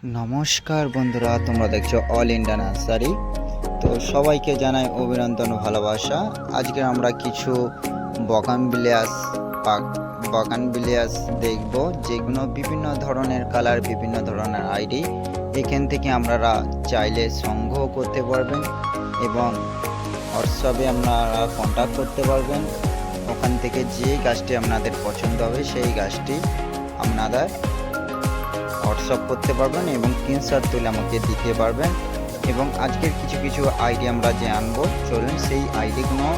নমস্কার বন্ধুরা, তোমরা দেখছ অল ইন্ডিয়া নার্সারি তো সবাইকে জানাই অভিনন্দন ভালোবাসা। আজকে আমরা কিছু বগান বিলাস বগান বিলাস দেখব, যেগুলো বিভিন্ন ধরনের কালার বিভিন্ন ধরনের আইডি। এখান থেকে আপনারা চাইলে সংগ্রহ করতে পারবেন এবং হোয়াটসঅ্যাপে আপনারা কন্ট্যাক্ট করতে পারবেন। ওখান থেকে যে গাছটি আপনাদের পছন্দ হবে, সেই গাছটি আপনাদের হোয়াটসঅ্যাপ করতে পারবেন এবং স্ক্রিনশট তুলে আমাকে দিতে পারবেন। এবং আজকের কিছু কিছু আইডি আমরা যে আনব, চলুন সেই আইডিগুলো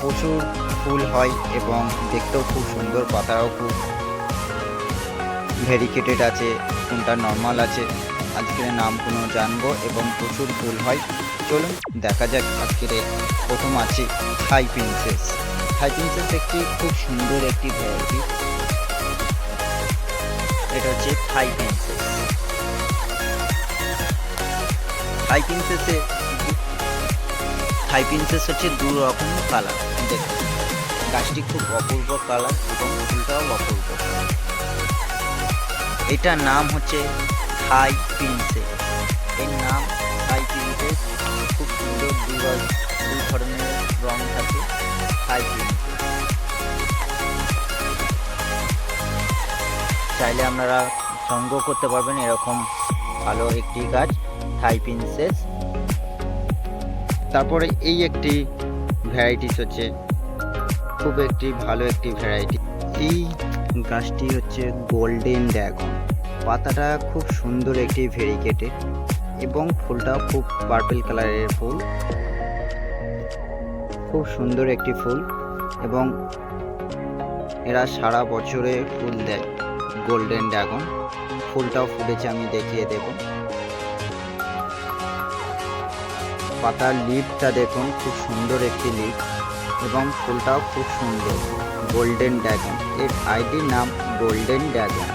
প্রচুর ফুল হয় এবং দেখতেও খুব সুন্দর, পাতাও খুব ভেরিকেটেড আছে, কোনটা নর্মাল আছে, আজকের নামগুলো জানব এবং প্রচুর ফুল হয়। চলুন দেখা যাক আজকের প্রথম আছে থাই প্রিন্সেস থাই প্রিন্সেস একটি খুব সুন্দর একটি ভ্যারাইটি এটা হচ্ছে থাই প্রিন্সেস থাই প্রিন্সেসে থাই প্রিন্সেস হচ্ছে দু রকম কালার দেখুন গাছটি খুব অপূর্ব কালার এবং ফুলটাও অপূর্ব। এটার নাম হচ্ছে থাই প্রিন্সেস এর নাম থাই প্রিন্সেস খুব সুন্দর দু ধরনের রং থাকে থাই চাইলে আপনারা সংগ্রহ করতে পারবেন। এরকম ভালো একটি গাছ, থাই প্রিন্সেস তারপরে এই একটি ভ্যারাইটিস হচ্ছে, খুব একটি ভালো একটি ভ্যারাইটি এই গাছটি হচ্ছে গোল্ডেন ড্রাগন। পাতাটা খুব সুন্দর একটি ভেরিকেটেড এবং ফুলটা খুব পার্পল কালারের ফুল। খুব সুন্দর একটি ফুল এবং এরা সারা বছরে ফুল দেয়। গোল্ডেন ড্রাগন ফুলটাও ফুটেছে, আমি দেখিয়ে দেব। পাতার লিপটা দেখুন, খুব সুন্দর একটি লিপ এবং ফুলটাও খুব সুন্দর। গোল্ডেন ড্রাগন এর আইডির নাম গোল্ডেন ড্রাগন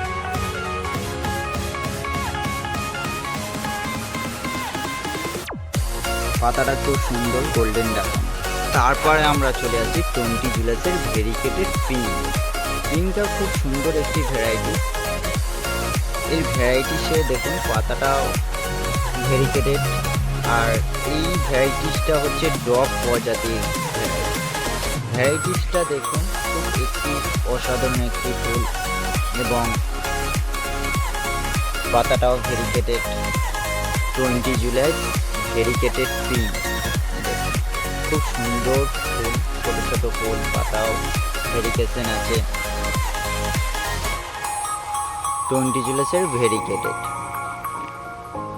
পাতাটা খুব সুন্দর গোল্ডেন ড্রাগন তারপরে আমরা চলে আসি টোয়েন্টি জুলাসের ভেরিকেটেড পিঙ্ক পিঙ্কটা খুব সুন্দর একটি ভ্যারাইটি এই ভ্যারাইটিসে দেখুন, পাতাটাও ভেরিকেটেড আর এই ভ্যারাইটিসটা হচ্ছে ডগ প্রজাতির ভ্যারাইটিসটা দেখুন, খুব একটি অসাধারণ একটি ফুল এবং পাতাটাও variegated twenty July variegated pink খুব সুন্দর ফুল, ছোট ছোট ফুল, পাতাও ভেরিকেশন আছে। টোয়েন্টি জুলাসের ভেরিকেটেড।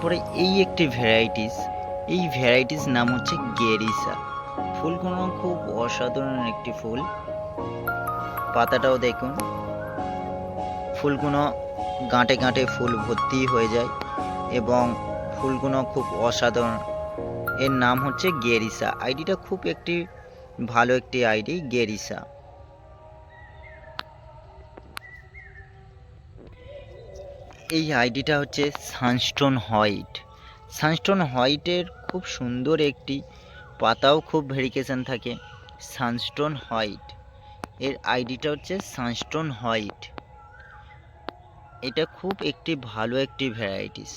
পরে এই একটি ভ্যারাইটিস, এই ভ্যারাইটিস নাম হচ্ছে গেরিসা। ফুলগুলো খুব অসাধারণ একটি ফুল। পাতাটাও দেখুন। ফুলগুলো গাঁটে গাঁটে ফুল ভর্তি হয়ে যায় এবং ফুলগুলো খুব অসাধারণ। এর নাম হচ্ছে গেরিসা। আইডিটা খুব একটি, ভালো একটি আইডি, গেরিসা। এই আইডিটা হচ্ছে সানস্টোন হোয়াইট। সানস্টোন হোয়াইটের খুব সুন্দর একটি পাতাও খুব ভেরিকেশন থাকে, সানস্টোন হোয়াইট। এর আইডিটা হচ্ছে সানস্টোন হোয়াইট। এটা খুব একটি ভালো একটি ভ্যারাইটিস।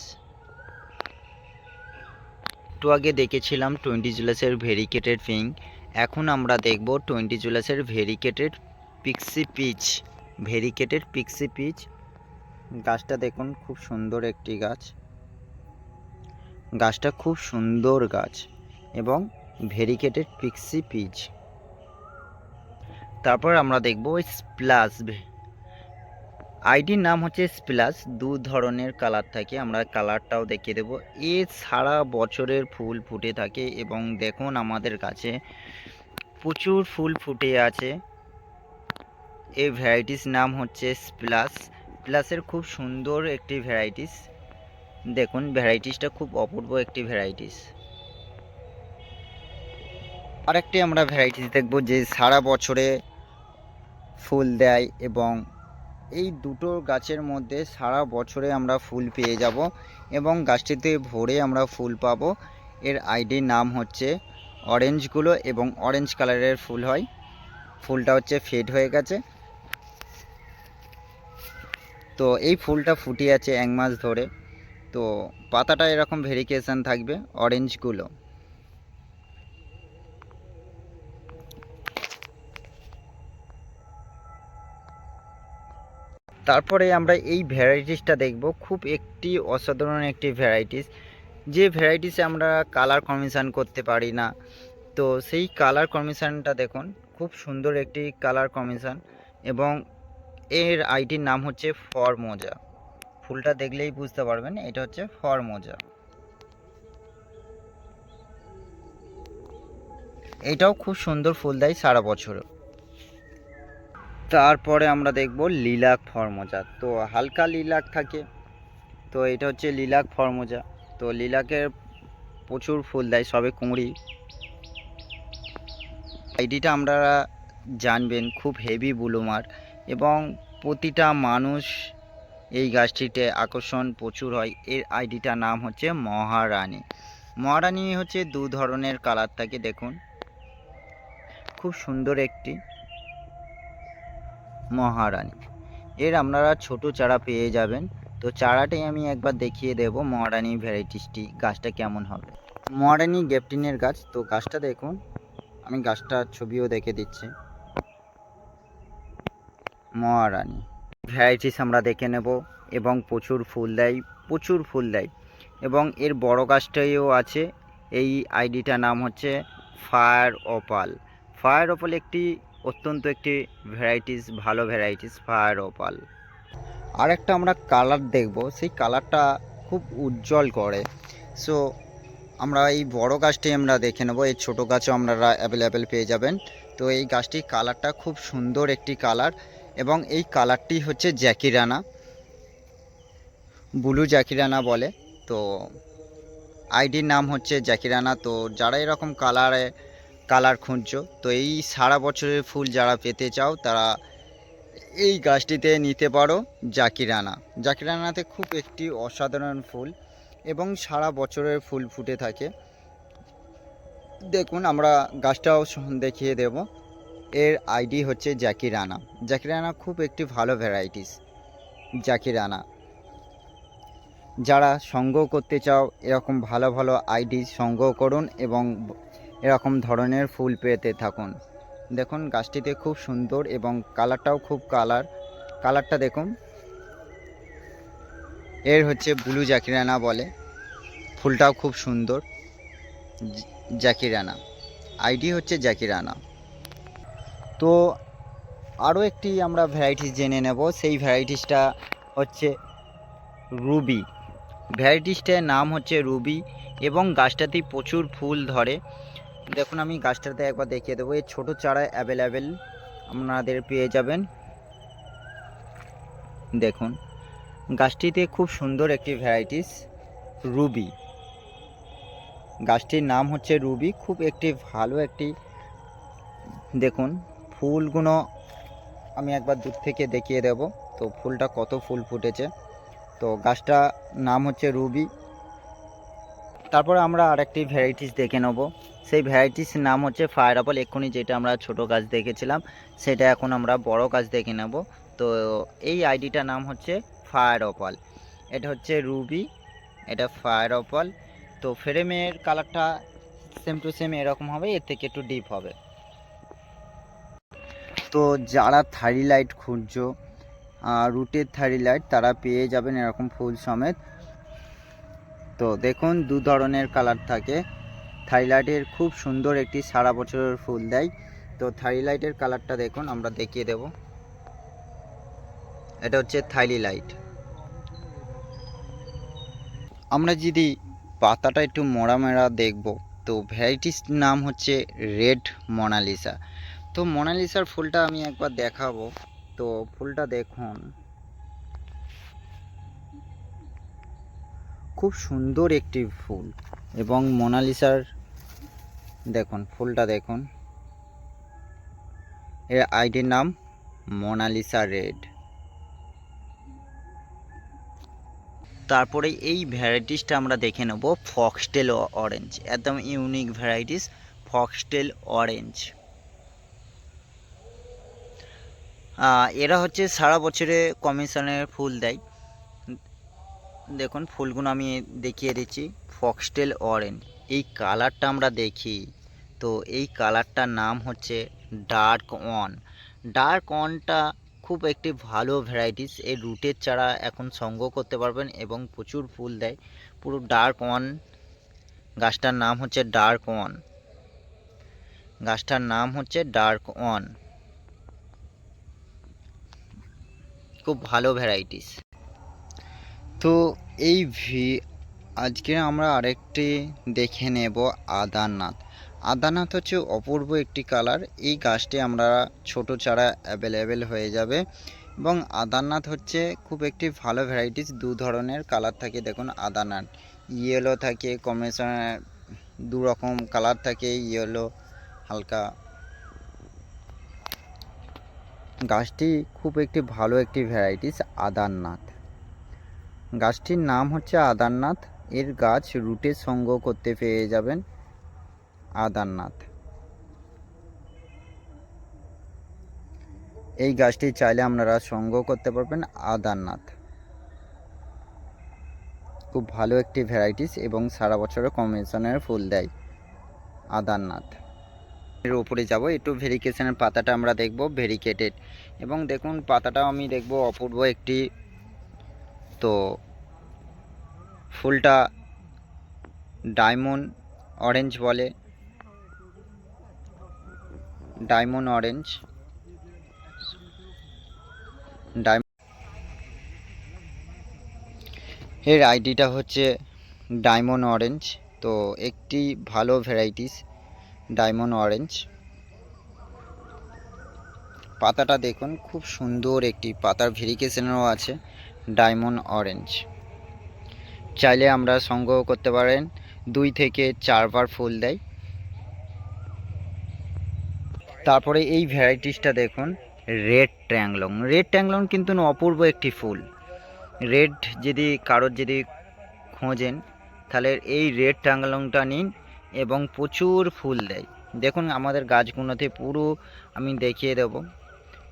একটু আগে দেখেছিলাম টোয়েন্টি জুলাসের ভেরিকেটেড পিঙ্ক এখন আমরা দেখব twenty জুলাসের variegated pixie peach, variegated pixie peach গাছটা দেখুন, খুব সুন্দর একটি গাছ। গাছটা খুব সুন্দর গাছ এবং ভেরিকেটেড পিক্সি পিচ তারপর আমরা দেখব স্প্লাস আইডির নাম হচ্ছে স্প্লাস দু ধরনের কালার থাকে, আমরা কালারটাও দেখিয়ে দেবো। এ সারা বছরের ফুল ফুটে থাকে এবং দেখুন আমাদের কাছে প্রচুর ফুল ফুটে আছে। এই ভ্যারাইটিস নাম হচ্ছে স্প্লাস প্লাসের খুব সুন্দর একটি ভ্যারাইটিস দেখুন ভ্যারাইটিসটা খুব অপূর্ব একটি ভ্যারাইটিস আরেকটি আমরা ভ্যারাইটিস দেখব যে সারা বছরে ফুল দেয় এবং এই দুটো গাছের মধ্যে সারা বছরে আমরা ফুল পেয়ে যাব এবং গাছটিতে ভরে আমরা ফুল পাবো। এর আইডির নাম হচ্ছে অরেঞ্জগুলো এবং অরেঞ্জ কালারের ফুল হয়। ফুলটা হচ্ছে ফেড হয়ে গেছে। তো এই ফুলটা ফুটে আছে এক মাস ধরে। তো পাতাটা এরকম ভেরিকেশন থাকবে অরেঞ্জগুলো তারপরে আমরা এই ভ্যারাইটিসটা দেখব। খুব একটি অসাধারণ একটি ভ্যারাইটিস যে ভ্যারাইটিসে আমরা কালার কম্বিনেশান করতে পারি না, তো সেই কালার কম্বিনেশানটা দেখুন, খুব সুন্দর একটি কালার কম্বিনেশান এবং এর আইটির নাম হচ্ছে ফরমোজা। ফুলটা দেখলেই বুঝতে পারবেন, এটা হচ্ছে ফরমোজা। এটাও খুব সুন্দর ফুল দেয় সারা বছর। তারপরে আমরা দেখব লিলাক ফরমোজা। তো হালকা লিলাক থাকে, তো এটা হচ্ছে লিলাক ফরমোজা। তো লিলাকের প্রচুর ফুল দেয়, সবে কুঁড়ি। আইডিটা আমরা জানবেন, খুব হেভি বুলুমার। এবং প্রতিটা মানুষ এই গাছটিতে আকর্ষণ প্রচুর হয়। এর আইডিটার নাম হচ্ছে মহারানী। মহারানী হচ্ছে দু ধরনের কালার থাকে, দেখুন। খুব সুন্দর একটি মহারানী। এর আপনারা ছোট চারা পেয়ে যাবেন। তো চারাটাই আমি একবার দেখিয়ে দেব মহারানী ভ্যারাইটিসটি, গাছটা কেমন হবে। মহারানী গেপটিনের গাছ, তো গাছটা দেখুন। আমি গাছটার ছবিও দেখে দিচ্ছি। মহারানী। ভ্যারাইটিস আমরা দেখে নেব এবং প্রচুর ফুল দেয়, প্রচুর ফুল দেয়। এবং এর বড় গাছটাইও আছে, এই আইডিটার নাম হচ্ছে ফায়ার ওপাল ফায়ার ওপাল একটি অত্যন্ত একটি ভ্যারাইটিস, ভালো ভ্যারাইটিস, ফায়ার ওপাল আর একটা আমরা কালার দেখব, সেই কালারটা খুব উজ্জ্বল করে। সো, আমরা এই বড় গাছটি আমরা দেখে নেব, এই ছোটো গাছও আপনারা অ্যাভেলেবেল পেয়ে যাবেন। তো এই গাছটির কালারটা খুব সুন্দর একটি কালার। এবং এই কালারটি হচ্ছে জ্যাকিরানা ব্লু জ্যাকিরানা বলে। তো আইডির নাম হচ্ছে জ্যাকিরানা তো যারা এরকম কালারে, কালার খুঁজছো, তো এই সারা বছরের ফুল যারা পেতে চাও, তারা এই গাছটিতে নিতে পারো জাকিরানা জাকিরানাতে খুব একটি অসাধারণ ফুল এবং সারা বছরের ফুল ফুটে থাকে। দেখুন, আমরা গাছটাও দেখিয়ে দেব। এর আইডি হচ্ছে জাকিরানা জাকিরানা খুব একটি ভালো ভ্যারাইটিস জ্যাকি রানা, যারা সংগ্রহ করতে চাও, এরকম ভালো ভালো আইডি সংগ্রহ করুন এবং এরকম ধরনের ফুল পেতে থাকুন। দেখুন, গাছটিতে খুব সুন্দর এবং কালারটাও খুব কালার, কালারটা দেখুন। এর হচ্ছে ব্লু জাকিরানা বলে। ফুলটাও খুব সুন্দর। জ- জাকিরানা আইডি হচ্ছে জাকিরানা তো আরও একটি আমরা ভ্যারাইটিস জেনে নেব। সেই ভ্যারাইটিসটা হচ্ছে রুবি। ভ্যারাইটিসটার নাম হচ্ছে রুবি এবং গাছটাতেই প্রচুর ফুল ধরে। দেখুন, আমি গাছটাতে একবার দেখিয়ে দেবো। এই ছোটো চারা অ্যাভেলেবেল আপনাদের পেয়ে যাবেন। দেখুন, গাছটিতে খুব সুন্দর একটি ভ্যারাইটিস রুবি। গাছটির নাম হচ্ছে রুবি। খুব একটি ভালো একটি, দেখুন ফুলগুলো আমি একবার দূর থেকে দেখিয়ে দেব। তো ফুলটা কত ফুল ফুটেছে। তো গাছটা নাম হচ্ছে রুবি। তারপরে আমরা আরেকটি ভ্যারাইটিস দেখে নেব। সেই ভ্যারাইটিস নাম হচ্ছে ফায়ার আপল এক্ষুনি যেটা আমরা ছোট গাছ দেখেছিলাম, সেটা এখন আমরা বড় গাছ দেখে নেব। তো এই আইডিটার নাম হচ্ছে ফায়ার অপাল এটা হচ্ছে রুবি, এটা ফায়ার অপাল তো ফ্রেমের কালারটা সেম টু সেম এরকম হবে, এর থেকে একটু ডিপ হবে। তো যারা থারি লাইট খুঁজছো রুটের থারি লাইট তারা পেয়ে যাবেন এরকম ফুল সমেত। তো দেখুন, দু ধরনের কালার থাকে। থাইলাইটের খুব সুন্দর একটি সারা বছরের ফুল দেয়। তো থাইলাইটের কালারটা দেখুন, আমরা দেখিয়ে দেব। এটা হচ্ছে থাইলি লাইট আমরা যদি পাতাটা একটু মরা মেরা দেখব, তো ভ্যারাইটিস নাম হচ্ছে রেড মোনালিসা। তো মোনালিসার ফুলটা আমি একবার দেখাবো। তো ফুলটা দেখুন। খুব সুন্দর একটি ফুল এবং মোনালিসার দেখুন, ফুলটা দেখুন। এর আইডির নাম মোনালিসা রেড। তারপরে এই ভ্যারাইটিসটা আমরা দেখে নেব, ফক্সটেল অরেঞ্জ, একদম ইউনিক ভ্যারাইটিস, ফক্সটেল অরেঞ্জ। এরা হচ্ছে সারা বছরে কমিশনের ফুল দেয়। দেখুন, ফুলগুলো আমি দেখিয়ে দিচ্ছি। ফক্সটেল অরেঞ্জ এই কালারটা আমরা দেখি। তো এই কালারটার নাম হচ্ছে ডার্ক অন ডার্ক অনটা খুব একটি ভালো ভ্যারাইটিস এই রুটের চারা এখন সংগ্রহ করতে পারবেন এবং প্রচুর ফুল দেয়। পুরো ডার্ক অন গাছটার নাম হচ্ছে ডার্ক অন গাছটার নাম হচ্ছে ডার্ক অন খুব ভালো ভ্যারাইটিস তো এই ভি, আজকে আমরা আরেকটি দেখে নেব আদারনাথ। আদারনাথ হচ্ছে অপূর্ব একটি কালার এই গাছটি আমরা ছোট চারা অ্যাভেলেবেল হয়ে যাবে। এবং আদারনাথ হচ্ছে খুব একটি ভালো ভ্যারাইটিস দু ধরনের কালার থাকে। দেখুন, আদারনাথ ইয়েলো থাকে কম্বিনেশন দু রকম কালার থাকে। ইয়েলো হালকা গাছটি খুব একটি ভালো একটি ভ্যারাইটিস আদারনাথ। গাছটির নাম হচ্ছে আদারনাথ। এর গাছ রুটে সংগ্রহ করতে পেয়ে যাবেন আদারনাথ। এই গাছটি চাইলে আপনারা সংগ্রহ করতে পারবেন আদারনাথ। খুব ভালো একটি ভ্যারাইটিস এবং সারা বছরের কম্বিনেশনের ফুল দেয় আদারনাথ। এর উপরে যাব। একটু ভেরিকেশনের পাতাটা আমরা দেখব, ভেরিকেটেড। এবং দেখুন, পাতাটাও আমি দেখব অপূর্ব একটি। তো, ফুলটা ডায়মন্ড অরেঞ্জ বলে। Diamond orange. এর আইডিটা হচ্ছে ডায়মন্ড অরেঞ্জ। তো, একটি ভালো ভ্যারাইটিস। Diamond orange. পাতাটা দেখুন, খুব সুন্দর একটি পাতার ভেরিকেশনেরও আছে, ডায়মন্ড অরেঞ্জ। চাইলে আমরা সংগ্রহ করতে পারেন, দুই থেকে চারবার ফুল দেয়। তারপরে এই ভ্যারাইটিসটা দেখুন, রেড ট্যাংলং। রেড ট্যাংলং কিন্তু অপূর্ব একটি ফুল। রেড যদি, কারোর যদি খোঁজেন, তাহলে এই রেড ট্যাংলংটা নিন এবং প্রচুর ফুল দেয়। দেখুন আমাদের গাছগুলোতে পুরো আমি দেখিয়ে দেব।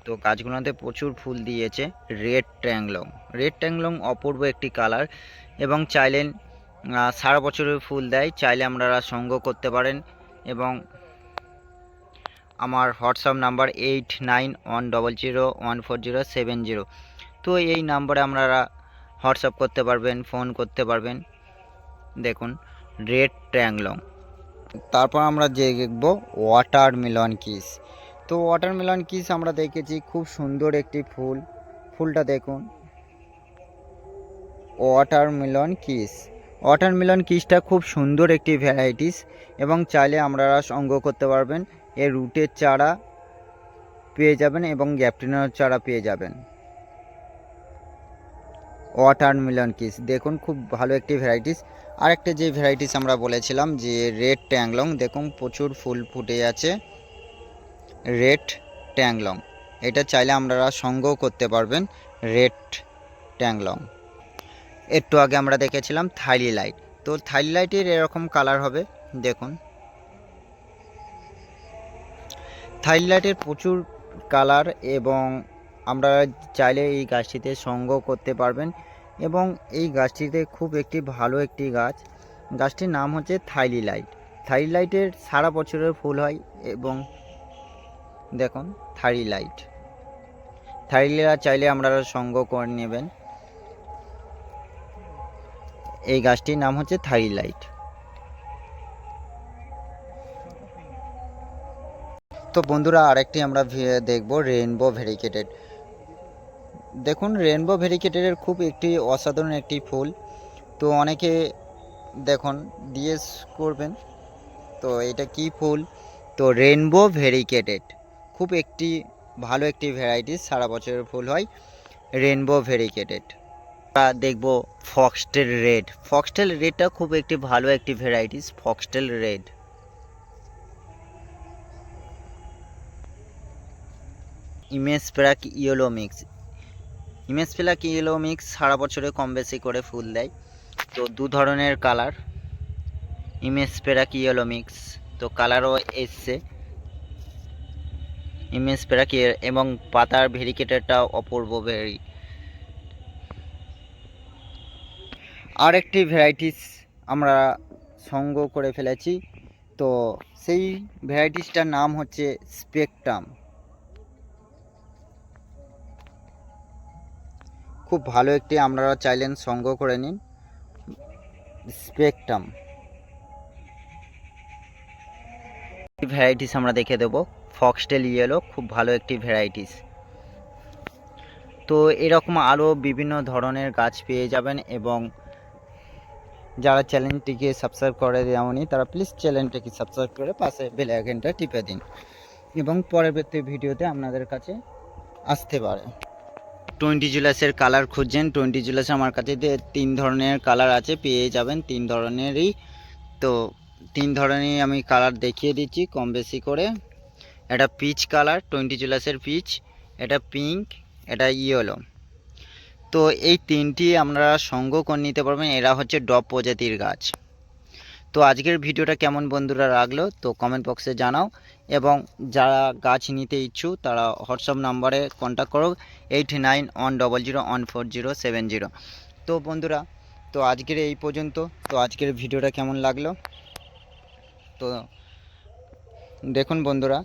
তো গাছগুলোতে প্রচুর ফুল দিয়েছে রেড ট্যাংলং। রেড ট্যাংলং অপূর্ব একটি কালার এবং চাইলেন সারা বছরের ফুল দেয়। চাইলে আপনারা সংগ্রহ করতে পারেন এবং আমার WhatsApp number eight nine one double zero one four zero seven zero. তো এই নাম্বারে আপনারা হোয়াটসঅ্যাপ করতে পারবেন, ফোন করতে পারবেন। দেখুন রেড ট্যাংলং। তারপর আমরা যে দেখব ওয়াটারমেলন কিস তো ওয়াটারমেলন কিস আমরা দেখেছি, খুব সুন্দর একটি ফুল। ফুলটা দেখুন। ওয়াটারমেলন কিস ওয়াটারমেলন কিসটা খুব সুন্দর একটি ভ্যারাইটিস এবং চাইলে আপনারা সংগ্রহ করতে পারবেন। এর রুটের চারা পেয়ে যাবেন এবং গ্যাপটিনের চারা পেয়ে যাবেন। ওয়াটারমেলন কিস দেখুন, খুব ভালো একটি ভ্যারাইটিস আরেকটা যে ভ্যারাইটিস আমরা বলেছিলাম, যে রেড ট্যাংলং দেখুন প্রচুর ফুল ফুটে আছে। রেড ট্যাংলং এটা চাইলে আপনারা সংগ্রহ করতে পারবেন রেড ট্যাংলং একটু আগে আমরা দেখেছিলাম থাইলি লাইট তো থাইলি লাইটের এরকম কালার হবে, দেখুন। থাইলি লাইটের প্রচুর কালার এবং আমরা চাইলে এই গাছটিতে সংগ্রহ করতে পারবেন। এবং এই গাছটিতে খুব একটি ভালো একটি গাছ। গাছটির নাম হচ্ছে থাইলি লাইট থাইলি লাইটের সারা বছরের ফুল হয় এবং দেখুন থাইলি লাইট চাইলে আপনারা সংগ্রহ করে নেবেন। এই গাছটির নাম হচ্ছে থাইলি লাইট তো বন্ধুরা, আরেকটি আমরা দেখব রেইনবো ভেরিকেটেড। দেখুন রেনবো ভেরিকেটেডের খুব একটি অসাধারণ একটি ফুল। তো অনেকে দেখুন জিজ্ঞেস করবেন। তো এটা কি ফুল? তো রেনবো ভেরিকেটেড খুব একটি, ভালো একটি ভ্যারাইটিস সারা বছরের ফুল হয় রেনবো ভেরিকেটেড আমরা দেখব ফক্সটেল রেড ফক্সটেল রেডটা খুব একটি ভালো একটি ভ্যারাইটিস ফক্সটেল রেড ইমেজ প্যারাক ইয়েলো মিক্স ইয়েলো মিক্স সারা বছরে কম বেশি করে ফুল দেয়। তো দু ধরনের কালার ইয়েলো মিক্স তো কালারও এসছে। ইমেজ প্যারাক এবং পাতার ভেরিকেটারটা অপূর্ব ভেরি আরেকটি ভ্যারাইটিস আমরা সংগ্রহ করে ফেলেছি। তো সেই ভ্যারাইটিসটার নাম হচ্ছে স্পেকট্রাম খুব ভালো একটি আপনারা চাইলেন সংগ্রহ করে নিন। স্পেকট্রাম। ভ্যারাইটিস আমরা দেখে দেবো। ফক্সটেল ইয়েলো খুব ভালো একটি ভ্যারাইটিস তো এরকম আরও বিভিন্ন ধরনের গাছ পেয়ে যাবেন এবং যারা চ্যানেলটিকে সাবস্ক্রাইব করে দেওয়ানি তারা প্লিজ চ্যানেলটিকে সাবস্ক্রাইব করে পাশে বেল আইকনটা টিপে দিন এবং পরবর্তী ভিডিওতে আপনাদের কাছে আসতে পারে। টোয়েন্টি জুলাসের কালার খুঁজছেন। টোয়েন্টি জুলাস আমার কাছে তিন ধরনের কালার আছে, পেয়ে যাবেন তিন ধরনেরই। তো তিন ধরনেরই আমি কালার দেখিয়ে দিচ্ছি কম বেশি করে। এটা পিচ কালার, টোয়েন্টি জুলাসের পিচ, এটা পিঙ্ক, এটা ইয়েলো। তো এই তিনটি আপনারা সংগ্রহ করে নিতে পারবেন, এরা হচ্ছে ডব প্রজাতির গাছ। তো আজকের ভিডিওটা কেমন বন্ধুরা রাখল তো কমেন্ট বক্সে জানাও। এবং যারা গাছ নিতে ইচ্ছুক, তারা হোয়াটসঅ্যাপ নাম্বারে কন্ট্যাক্ট করো eight nine one double zero one four zero seven zero তো বন্ধুরা, তো আজকের এই পর্যন্ত, তো আজকের ভিডিওটা কেমন লাগল? তো দেখুন বন্ধুরা,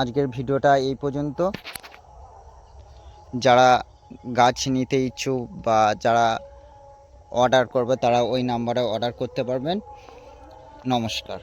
আজকের ভিডিওটা এই পর্যন্ত। যারা গাছ নিতে ইচ্ছুক বা যারা অর্ডার করবে, তারা ওই নাম্বারে অর্ডার করতে পারবেন। নমস্কার।